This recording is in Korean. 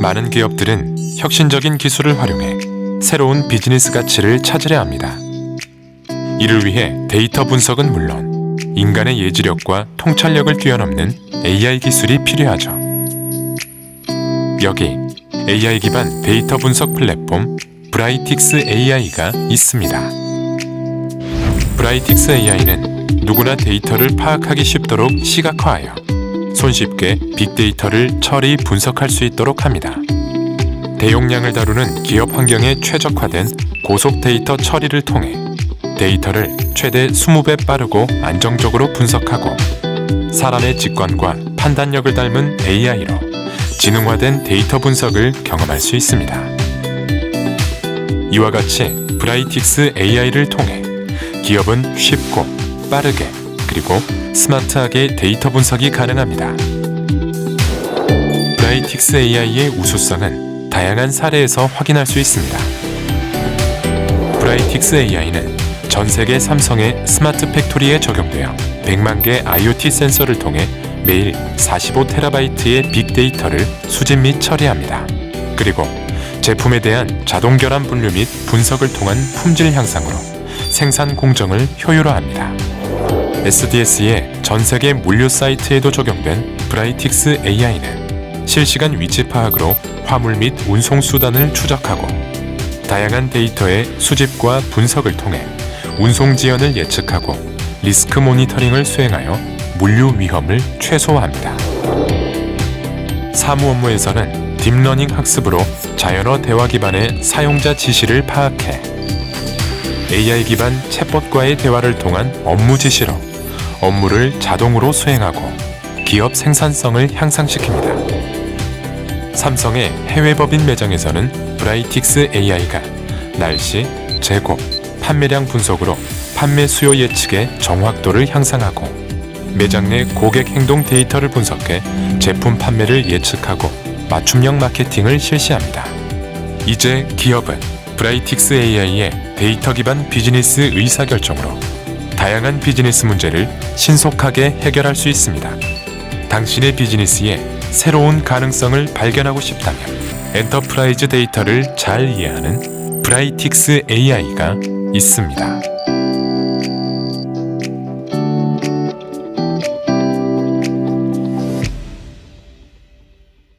많은 기업들은 혁신적인 기술을 활용해 새로운 비즈니스 가치를 찾으려 합니다. 이를 위해 데이터 분석은 물론 인간의 예지력과 통찰력을 뛰어넘는 AI 기술이 필요하죠. 여기 AI 기반 데이터 분석 플랫폼 브라이틱스 AI가 있습니다. 브라이틱스 AI는 누구나 데이터를 파악하기 쉽도록 시각화하여 손쉽게 빅데이터를 처리 분석할 수 있도록 합니다. 대용량을 다루는 기업 환경에 최적화된 고속 데이터 처리를 통해 데이터를 최대 20배 빠르고 안정적으로 분석하고 사람의 직관과 판단력을 닮은 AI로 지능화된 데이터 분석을 경험할 수 있습니다. 이와 같이 브라이틱스 AI를 통해 기업은 쉽고 빠르게 그리고 스마트하게 데이터 분석이 가능합니다. 브라이틱스 AI의 우수성은 다양한 사례에서 확인할 수 있습니다. 브라이틱스 AI는 전 세계 삼성의 스마트 팩토리에 적용되어 100만 개 IoT 센서를 통해 매일 45테라바이트의 빅데이터를 수집 및 처리합니다. 그리고 제품에 대한 자동 결함 분류 및 분석을 통한 품질 향상으로 생산 공정을 효율화합니다. SDS의 전 세계 물류 사이트에도 적용된 브라이틱스 AI는 실시간 위치 파악으로 화물 및 운송 수단을 추적하고 다양한 데이터의 수집과 분석을 통해 운송 지연을 예측하고 리스크 모니터링을 수행하여 물류 위험을 최소화합니다. 사무 업무에서는 딥러닝 학습으로 자연어 대화 기반의 사용자 지시를 파악해 AI 기반 챗봇과의 대화를 통한 업무 지시로 업무를 자동으로 수행하고 기업 생산성을 향상시킵니다. 삼성의 해외 법인 매장에서는 브라이틱스 AI가 날씨, 재고, 판매량 분석으로 판매 수요 예측의 정확도를 향상하고 매장 내 고객 행동 데이터를 분석해 제품 판매를 예측하고 맞춤형 마케팅을 실시합니다. 이제 기업은 브라이틱스 AI의 데이터 기반 비즈니스 의사결정으로 다양한 비즈니스 문제를 신속하게 해결할 수 있습니다. 당신의 비즈니스에 새로운 가능성을 발견하고 싶다면 엔터프라이즈 데이터를 잘 이해하는 브라이틱스 AI가 있습니다.